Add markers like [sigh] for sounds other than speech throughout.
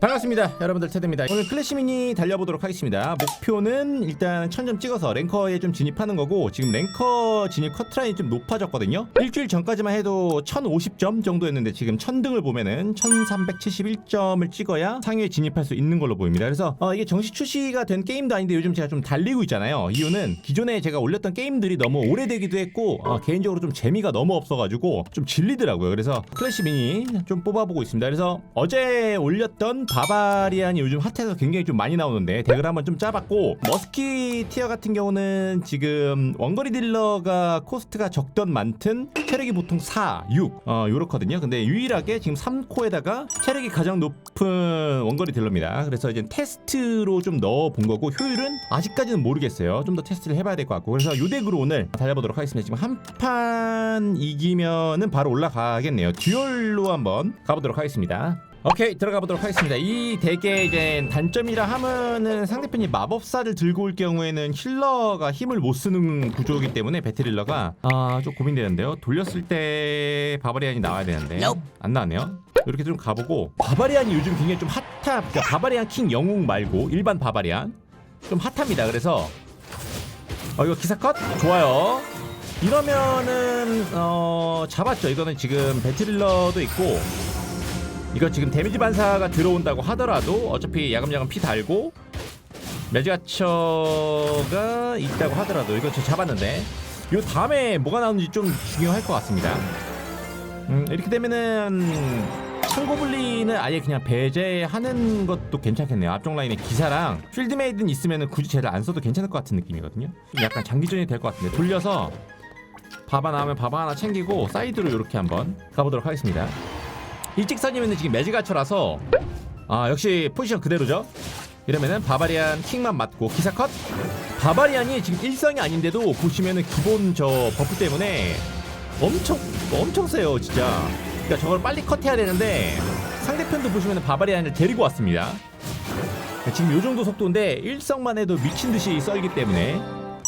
반갑습니다. 여러분들 테드입니다. 오늘 클래시 미니 달려보도록 하겠습니다. 목표는 일단 1000점 찍어서 랭커에 좀 진입하는 거고 지금 랭커 진입 커트라인이 좀 높아졌거든요. 일주일 전까지만 해도 1050점 정도였는데 지금 1000등을 보면은 1371점을 찍어야 상위에 진입할 수 있는 걸로 보입니다. 그래서 어, 이게 정식 출시가 된 게임도 아닌데 요즘 제가 좀 달리고 있잖아요. 이유는 기존에 제가 올렸던 게임들이 너무 오래되기도 했고 어, 개인적으로 좀 재미가 너무 없어가지고 좀 질리더라고요. 그래서 클래시 미니 좀 뽑아보고 있습니다. 그래서 어제 올렸던 바바리안이 요즘 핫해서 굉장히 좀 많이 나오는데 덱을 한번 좀 짜봤고 머스키 티어 같은 경우는 지금 원거리 딜러가 코스트가 적던 많든 체력이 보통 4, 6 어, 요렇거든요. 근데 유일하게 지금 3코에다가 체력이 가장 높은 원거리 딜러입니다. 그래서 이제 테스트로 좀 넣어 본 거고 효율은 아직까지는 모르겠어요. 좀 더 테스트를 해봐야 될 것 같고. 그래서 요 덱으로 오늘 달려보도록 하겠습니다. 지금 한 판 이기면은 바로 올라가겠네요. 듀얼로 한번 가보도록 하겠습니다 오케이 들어가 보도록 하겠습니다. 이 덱의 이제 단점이라 하면은 상대편이 마법사를 들고 올 경우에는 힐러가 힘을 못 쓰는 구조이기 때문에 배틀힐러가 아좀 고민되는데요. 돌렸을 때 바바리안이 나와야 되는데 안 나왔네요. 이렇게 좀 가보고 바바리안이 요즘 굉장히 좀 핫하 그러니까 바바리안 킹 영웅 말고 일반 바바리안 좀 핫합니다. 그래서 어 이거 기사 컷 좋아요. 이러면은 어 잡았죠. 이거는 지금 배틀힐러도 있고 이거 지금 데미지 반사가 들어온다고 하더라도 어차피 야금야금 피 달고 매지가처가 있다고 하더라도 이거 저 잡았는데 요 다음에 뭐가 나오는지 좀 중요할 것 같습니다. 음, 이렇게 되면은 창고블리는 아예 그냥 배제하는 것도 괜찮겠네요. 앞쪽 라인에 기사랑 필드메이든 있으면 굳이 쟤를 안 써도 괜찮을 것 같은 느낌이거든요. 좀 약간 장기전이 될 것 같은데 돌려서 바바 나오면 바바 하나 챙기고 사이드로 이렇게 한번 가보도록 하겠습니다. 일직선이면 지금 매지가처라서. 아 역시 포지션 그대로죠? 이러면은 바바리안 킹만 맞고 기사 컷? 바바리안이 지금 일성이 아닌데도 보시면은 기본 저 버프 때문에 엄청 엄청 세요 진짜. 그러니까 저걸 빨리 컷해야 되는데 상대편도 보시면은 바바리안을 데리고 왔습니다. 지금 요 정도 속도인데 일성만 해도 미친 듯이 썰기 때문에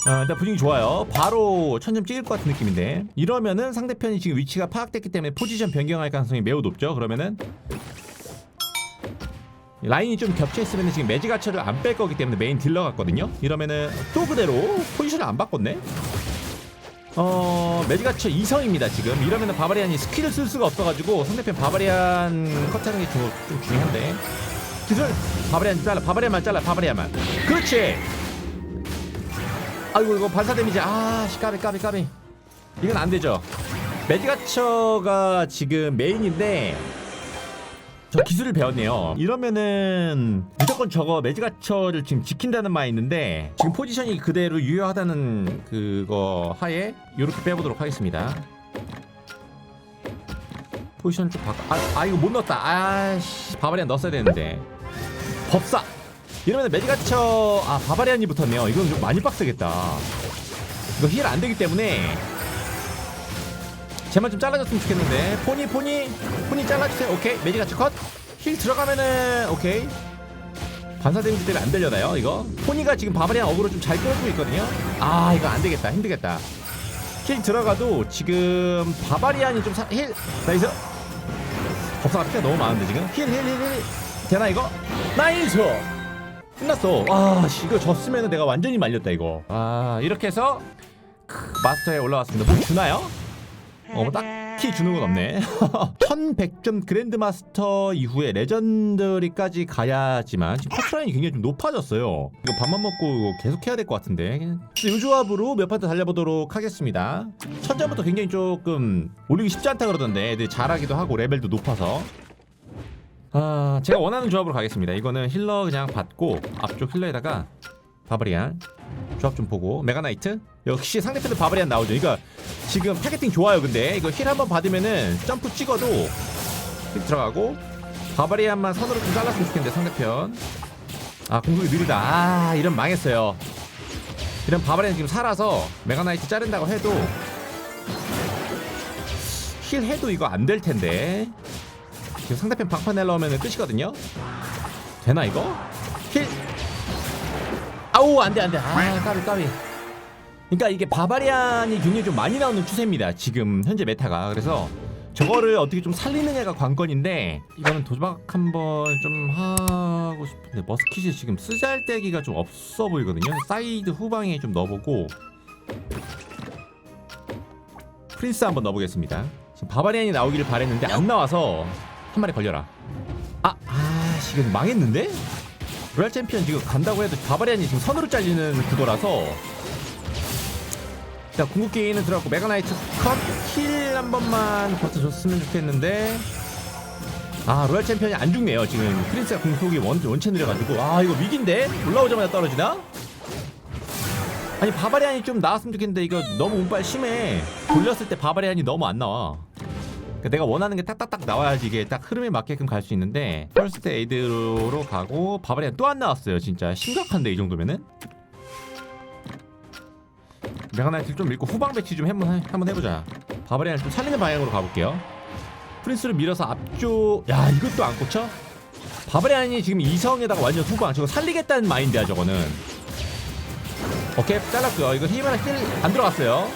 어, 일단 분위기 좋아요. 바로 천점 찍을 것 같은 느낌인데 이러면은 상대편이 지금 위치가 파악됐기 때문에 포지션 변경할 가능성이 매우 높죠. 그러면은 라인이 좀 겹쳐 있으면 지금 매지가처를 안 뺄 거기 때문에 메인 딜러 같거든요. 이러면은 또 그대로 포지션을 안 바꿨네. 어 매지가처 2성입니다 지금 이러면은 바바리안이 스킬을 쓸 수가 없어가지고 상대편 바바리안 컷하는 게 좀 중요한데 기술 바바리안 잘라 바바리안만 잘라 바바리안만 그렇지 아이고 이거 반사 데미지. 아씨 까비 까비 까비. 이건 안 되죠. 매지가처가 지금 메인인데 저 기술을 배웠네요. 이러면은 무조건 저거 매지가처를 지금 지킨다는 말이 있는데 지금 포지션이 그대로 유효하다는 그거 하에 이렇게 빼보도록 하겠습니다. 포지션 좀 바꿔. 아, 아 이거 못 넣었다. 아씨 바바리안 넣었어야 되는데. 법사 이러면 매지가처 아 바바리안이 붙었네요. 이건 좀 많이 빡세겠다. 이거 힐 안 되기 때문에. 제만 좀 잘라줬으면 좋겠는데. 포니 포니 포니 잘라주세요. 오케이 매지가처 컷힐 들어가면은 오케이. 반사 데미지 때문에 안 되려나요 이거? 포니가 지금 바바리안 어그로 좀 잘 끌어주고 있거든요. 아 이거 안 되겠다 힘들겠다. 힐 들어가도 지금 바바리안이 좀힐 나이스. 법사가 피가 너무 많은데 지금. 힐 힐 힐 힐. 되나 이거? 나이스 끝났어. 와, 씨, 이거 졌으면 내가 완전히 말렸다 이거. 아, 이렇게 해서 크, 마스터에 올라왔습니다. 뭐 주나요? 어, 뭐 딱히 주는 건 없네. [laughs] 1100점 그랜드마스터 이후에 레전더리까지 가야지만 지금 커트라인이 굉장히 좀 높아졌어요. 이거 밥만 먹고 계속 해야 될 것 같은데. 이 조합으로 몇판더 달려보도록 하겠습니다. 첫 점부터 굉장히 조금 올리기 쉽지 않다 그러던데 애들 잘하기도 하고 레벨도 높아서 아, 제가 원하는 조합으로 가겠습니다. 이거는 힐러 그냥 받고 앞쪽 힐러에다가 바바리안 조합 좀 보고 메가나이트 역시 상대편도 바바리안 나오죠. 그러니까 지금 타겟팅 좋아요. 근데 이거 힐 한번 받으면은 점프 찍어도 힐 들어가고 바바리안만 선으로 좀 잘랐으면 좋겠는데 상대편 아 공격이 느리다. 아 이런 망했어요. 이런 바바리안 지금 살아서 메가나이트 자른다고 해도 힐 해도 이거 안 될 텐데 지금 상대편 방판 내려오면 끝이거든요. 되나 이거? 힐. 아우 안돼 안돼. 아 까비 까비. 그러니까 이게 바바리안이 굉장히 좀 많이 나오는 추세입니다. 지금 현재 메타가 그래서 저거를 어떻게 좀 살리느냐가 관건인데 이거는 도박 한번 좀 하고 싶은데 머스킷이 지금 쓰잘데기가 좀 없어 보이거든요. 사이드 후방에 좀 넣어보고 프린스 한번 넣어보겠습니다. 지금 바바리안이 나오기를 바랬는데 안 나와서 한 마리 걸려라. 아, 아, 지금 망했는데? 로얄 챔피언 지금 간다고 해도 바바리안이 지금 선으로 잘리는 구도라서. 일단 궁극기는 들어갔고 메가나이트 컷힐한 번만 버텨줬으면 좋겠는데. 아 로얄 챔피언이 안 죽네요 지금. 프린스가 궁속이 원, 원체 느려가지고. 아 이거 위기인데? 올라오자마자 떨어지나? 아니 바바리안이 좀 나왔으면 좋겠는데 이거 너무 운빨 심해. 돌렸을 때 바바리안이 너무 안 나와 그러니까 내가 원하는 게 딱딱딱 나와야지 이게 딱 흐름에 맞게끔 갈 수 있는데 펄스트 에이드로 가고 바바리안 또 안 나왔어요 진짜. 심각한데 이 정도면은? 메가나이트를 좀 밀고 후방 배치 좀 한번, 한번 해보자. 바바리안을 좀 살리는 방향으로 가볼게요. 프린스를 밀어서 앞쪽 야 이것도 안 꽂혀? 바바리안이 지금 이성에다가 완전 후방 저거 살리겠다는 마인드야 저거는. 오케이 잘랐고요. 이거 힘 하나 힐안 들어갔어요.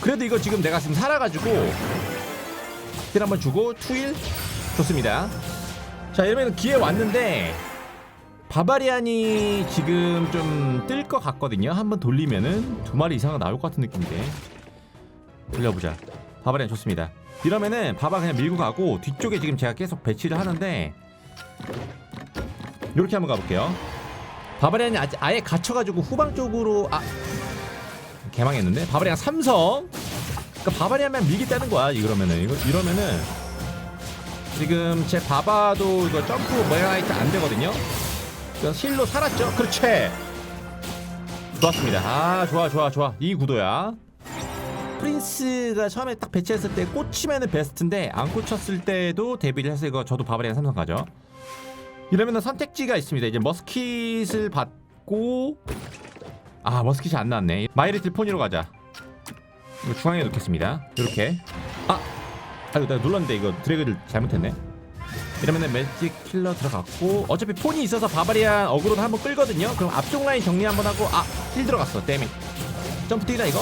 그래도 이거 지금 내가 지금 살아가지고 힐 한번 주고 투일? 좋습니다. 자 이러면 기회 왔는데 바바리안이 지금 좀 뜰 것 같거든요. 한번 돌리면은 두 마리 이상은 나올 것 같은 느낌인데. 돌려보자. 바바리안 좋습니다. 이러면은 바바 그냥 밀고 가고 뒤쪽에 지금 제가 계속 배치를 하는데 이렇게 한번 가볼게요. 바바리안이 아직 아예 갇혀가지고 후방 쪽으로 아 개망했는데 바바리안 삼성 그러니까 바바리안만 밀겠다는 거야 이러면은. 이거 이러면은 지금 제 바바도 이거 점프 모양하이트 안 되거든요. 그래서 힐로 살았죠? 그렇지. 좋았습니다. 아 좋아 좋아 좋아. 이 구도야. 프린스가 처음에 딱 배치했을 때 꽂히면은 베스트인데 안 꽂혔을 때도 데뷔를 해서 이거 저도 바바리안 삼성 가죠. 이러면은 선택지가 있습니다. 이제 머스킷을 받고 아 머스킷이 안 나왔네. 마이리틀 포니로 가자 이거 중앙에 놓겠습니다. 이렇게. 아! 아이고 내가 눌렀는데 이거 드래그를 잘못했네. 이러면은 매직 킬러 들어갔고 어차피 폰이 있어서 바바리안 어그로도 한번 끌거든요. 그럼 앞쪽 라인 정리 한번 하고 아! 힐 들어갔어. 데미 점프 뛰다 이거.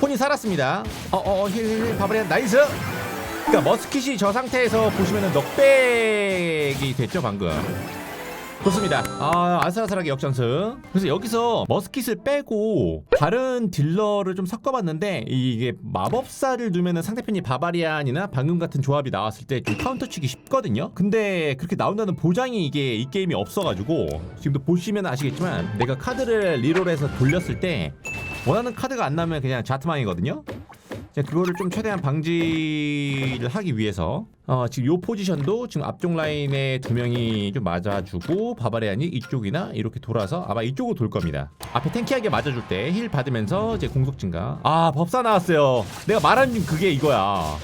폰이 살았습니다. 어어힐힐. 바바리안 나이스! 그러니까 머스킷이 저 상태에서 보시면은 넉백이 됐죠 방금 좋습니다. 아, 아슬아슬하게 역전승. 그래서 여기서 머스킷을 빼고 다른 딜러를 좀 섞어봤는데 이게 마법사를 두면은 상대편이 바바리안이나 방금 같은 조합이 나왔을 때 좀 카운터 치기 쉽거든요. 근데 그렇게 나온다는 보장이 이게 이 게임이 없어가지고 지금도 보시면 아시겠지만 내가 카드를 리롤해서 돌렸을 때 원하는 카드가 안 나면 그냥 자트망이거든요. 그거를 좀 최대한 방지를 하기 위해서 어, 지금 요 포지션도 지금 앞쪽 라인에 두 명이 좀 맞아주고 바바리안이 이쪽이나 이렇게 돌아서 아마 이쪽으로 돌 겁니다. 앞에 탱키하게 맞아줄 때 힐 받으면서 이제 공속 증가. 아 법사 나왔어요. 내가 말한 그게 이거야.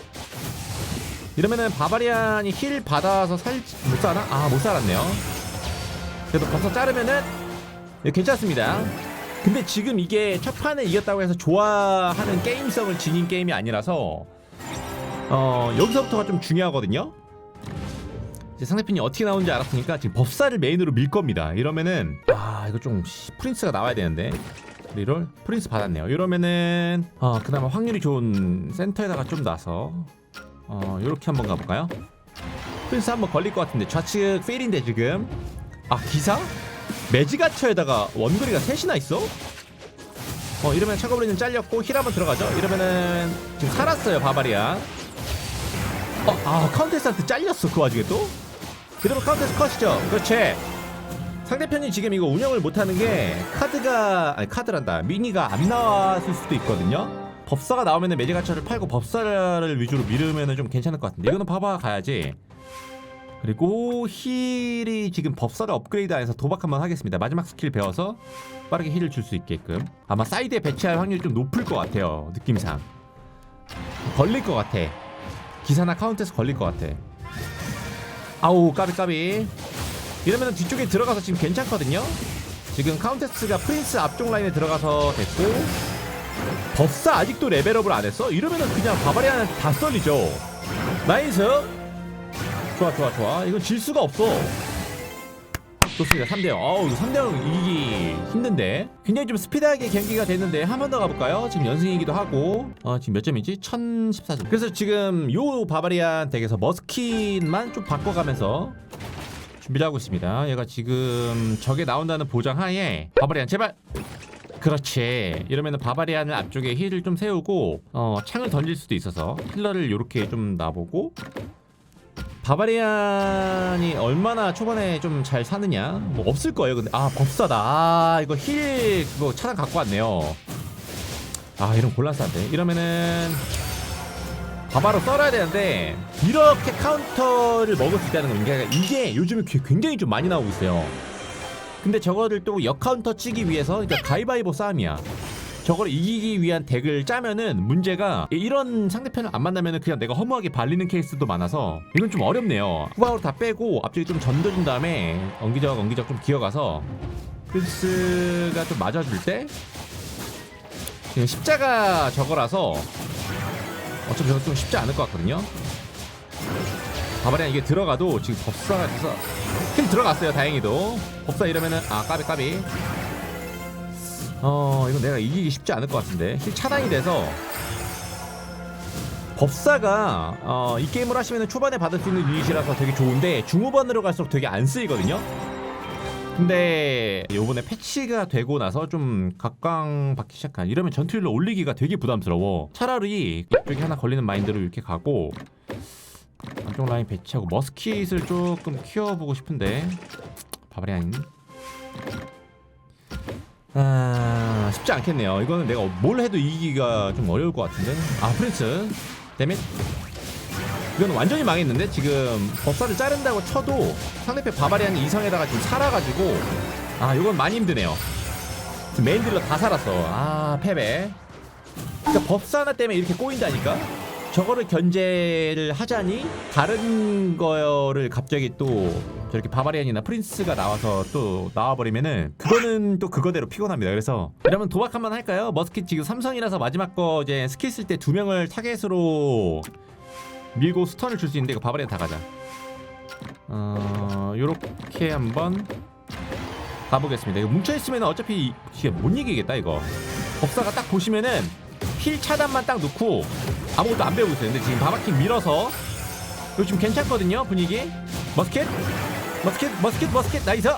이러면은 바바리안이 힐 받아서 살못 살아? 아 못 살았네요. 그래도 법사 자르면은 네, 괜찮습니다. 근데 지금 이게 첫 판에 이겼다고 해서 좋아하는 게임성을 지닌 게임이 아니라서 어 여기서부터가 좀 중요하거든요. 이제 상대편이 어떻게 나오는지 알았으니까 지금 법사를 메인으로 밀 겁니다. 이러면은 아 이거 좀 씨, 프린스가 나와야 되는데 리롤 프린스 받았네요. 이러면은 어 그나마 확률이 좋은 센터에다가 좀 놔서 어 이렇게 한번 가볼까요? 프린스 한번 걸릴 것 같은데 좌측 페일인데 지금 아 기사? 매지가처에다가 원거리가 셋이나 있어? 어 이러면 차고브리는 잘렸고 힐 한번 들어가죠? 이러면은 지금 살았어요 바바리아. 어, 아 카운테스한테 잘렸어 그 와중에 또? 이러면 카운테스 컷이죠? 그렇지. 상대편이 지금 이거 운영을 못하는 게 카드가 아니 카드란다. 미니가 안 나왔을 수도 있거든요. 법사가 나오면은 매지가처를 팔고 법사를 위주로 미르면은 좀 괜찮을 것 같은데. 이거는 봐봐 가야지 그리고 힐이 지금 법사를 업그레이드 안 해서 도박 한번 하겠습니다. 마지막 스킬 배워서 빠르게 힐을 줄 수 있게끔. 아마 사이드에 배치할 확률이 좀 높을 것 같아요. 느낌상. 걸릴 것 같아. 기사나 카운트에서 걸릴 것 같아. 아우 까비 까비. 이러면 뒤쪽에 들어가서 지금 괜찮거든요. 지금 카운테스가 프린스 앞쪽 라인에 들어가서 됐고 법사 아직도 레벨업을 안 했어? 이러면은 그냥 바바리안한테 다 썰리죠. 나이스. 좋아 좋아 좋아. 이건 질 수가 없어. 좋습니다. 3대0 어우 3대0 이기기 힘든데. 굉장히 좀 스피드하게 경기가 됐는데 한 번 더 가볼까요? 지금 연승이기도 하고. 어 지금 몇 점이지? 1014점. 그래서 지금 요 바바리안 덱에서 머스킨만 좀 바꿔가면서 준비를 하고 있습니다. 얘가 지금 적에 나온다는 보장 하에 바바리안 제발! 그렇지. 이러면은 바바리안을 앞쪽에 힐을 좀 세우고 어 창을 던질 수도 있어서 힐러를 이렇게 좀 놔보고 바바리안이 얼마나 초반에 좀 잘 사느냐? 뭐 없을 거예요. 근데 아 법사다. 아 이거 힐 그거 차량 갖고 왔네요. 아 이런 곤란한데. 이러면은 바바로 썰어야 되는데 이렇게 카운터를 먹을 수 있다는 건 이게, 이게 요즘에 꽤- 굉장히 좀 많이 나오고 있어요. 근데 저거를 또 역카운터 치기 위해서 그러니까 가위바위보 싸움이야 저걸 이기기 위한 덱을 짜면은 문제가 이런 상대편을 안 만나면은 그냥 내가 허무하게 발리는 케이스도 많아서 이건 좀 어렵네요. 후방으로 다 빼고 앞쪽에 좀 전도준 다음에 엉기적 엉기적 좀 기어가서 프린스가 좀 맞아줄 때 그냥 십자가 저거라서 어차피 저거 좀 쉽지 않을 것 같거든요. 바바리안 이게 들어가도 지금 법사가 돼서 힐 들어갔어요 다행히도. 법사 이러면은 아 까비 까비 어 이거 내가 이기기 쉽지 않을 것 같은데. 힐 차단이 돼서. 법사가 어, 이 게임을 하시면 초반에 받을 수 있는 유닛이라서 되게 좋은데 중후반으로 갈수록 되게 안 쓰이거든요? 근데 요번에 패치가 되고 나서 좀 각광받기 시작한 이러면 전투율로 올리기가 되게 부담스러워. 차라리 이쪽에 하나 걸리는 마인드로 이렇게 가고 안쪽 라인 배치하고 머스킷을 조금 키워보고 싶은데. 바바리안 아 쉽지 않겠네요. 이거는 내가 뭘 해도 이기기가 좀 어려울 것 같은데. 아 프린스. 데밋 이건 완전히 망했는데 지금 법사를 자른다고 쳐도 상대편 바바리안이 이성에다가 지금 살아가지고 아 이건 많이 힘드네요. 지금 메인 딜러 다 살았어. 아 패배. 그러니까 법사 하나 때문에 이렇게 꼬인다니까 저거를 견제를 하자니 다른 거를 갑자기 또 저렇게 바바리안이나 프린스가 나와서 또 나와버리면은 그거는 또 그거대로 피곤합니다. 그래서 이러면 도박 한번 할까요? 머스킷 지금 삼성이라서 마지막 거 이제 스킬 쓸 때 두 명을 타겟으로 밀고 스턴을 줄 수 있는데 이거 바바리안 다 가자. 어 요렇게 한번 가보겠습니다. 이거 뭉쳐 있으면 어차피 이게 못 이기겠다 이거. 법사가 딱 보시면은 힐 차단만 딱 놓고 아무것도 안 배우고 있어요. 근데 지금 바바킹 밀어서 이거 지금 괜찮거든요 분위기. 머스켓, 머스켓, 머스켓, 머스켓 나이스.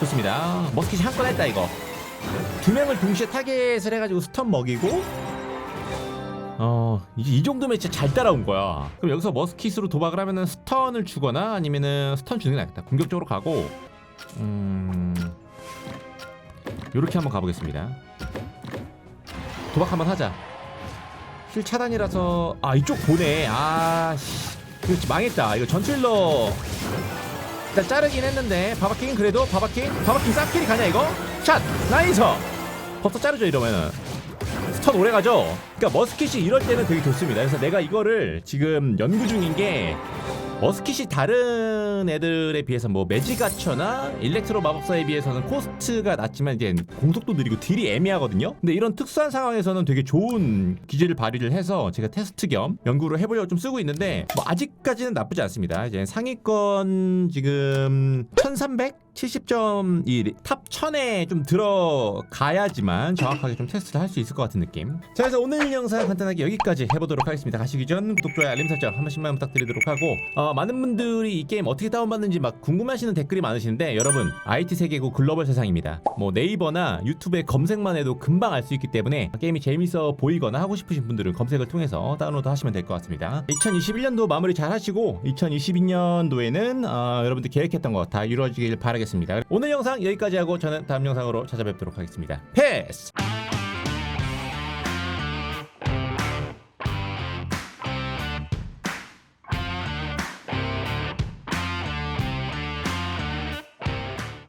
좋습니다. 머스켓이 한 건 했다 이거. 두 명을 동시에 타겟을 해가지고 스턴 먹이고. 어 이제 이 정도면 진짜 잘 따라온 거야. 그럼 여기서 머스킷으로 도박을 하면은 스턴을 주거나 아니면은 스턴 주는 게 낫겠다. 공격적으로 가고 음 요렇게 한번 가보겠습니다. 도박 한번 하자. 힐 차단이라서 아 이쪽 보네. 아씨 이거 망했다. 이거 전출러 일단 자르긴 했는데 바바킹은 그래도 바바킹 바바킹 쌉킬이 가냐 이거? 샷 나이스. 법사 자르죠 이러면은 스턴 오래 가죠. 그러니까 머스킷이 이럴 때는 되게 좋습니다. 그래서 내가 이거를 지금 연구 중인 게 머스킷이 다른 애들에 비해서 뭐 매지가처나 일렉트로 마법사에 비해서는 코스트가 낮지만 이제 공속도 느리고 딜이 애매하거든요. 근데 이런 특수한 상황에서는 되게 좋은 기질을 발휘를 해서 제가 테스트 겸 연구를 해보려고 좀 쓰고 있는데 뭐 아직까지는 나쁘지 않습니다. 이제 상위권 지금 1300? 70점 이 탑 1000에 좀 들어가야지만 정확하게 좀 테스트를 할 수 있을 것 같은 느낌. 자, 그래서 오늘 영상 간단하게 여기까지 해보도록 하겠습니다. 가시기 전 구독, 좋아요, 알림 설정 한 번씩만 부탁드리도록 하고 어, 많은 분들이 이 게임 어떻게 다운받는지 막 궁금하시는 댓글이 많으시는데 여러분 IT 세계고 글로벌 세상입니다. 뭐 네이버나 유튜브에 검색만 해도 금방 알 수 있기 때문에 게임이 재밌어 보이거나 하고 싶으신 분들은 검색을 통해서 다운로드 하시면 될 것 같습니다. 2021년도 마무리 잘 하시고 2022년도에는 어, 여러분들 계획했던 거 다 이루어지길 바라 겠습니다. 오늘 영상 여기까지 하고 저는 다음 영상으로 찾아뵙도록 하겠습니다. 패스!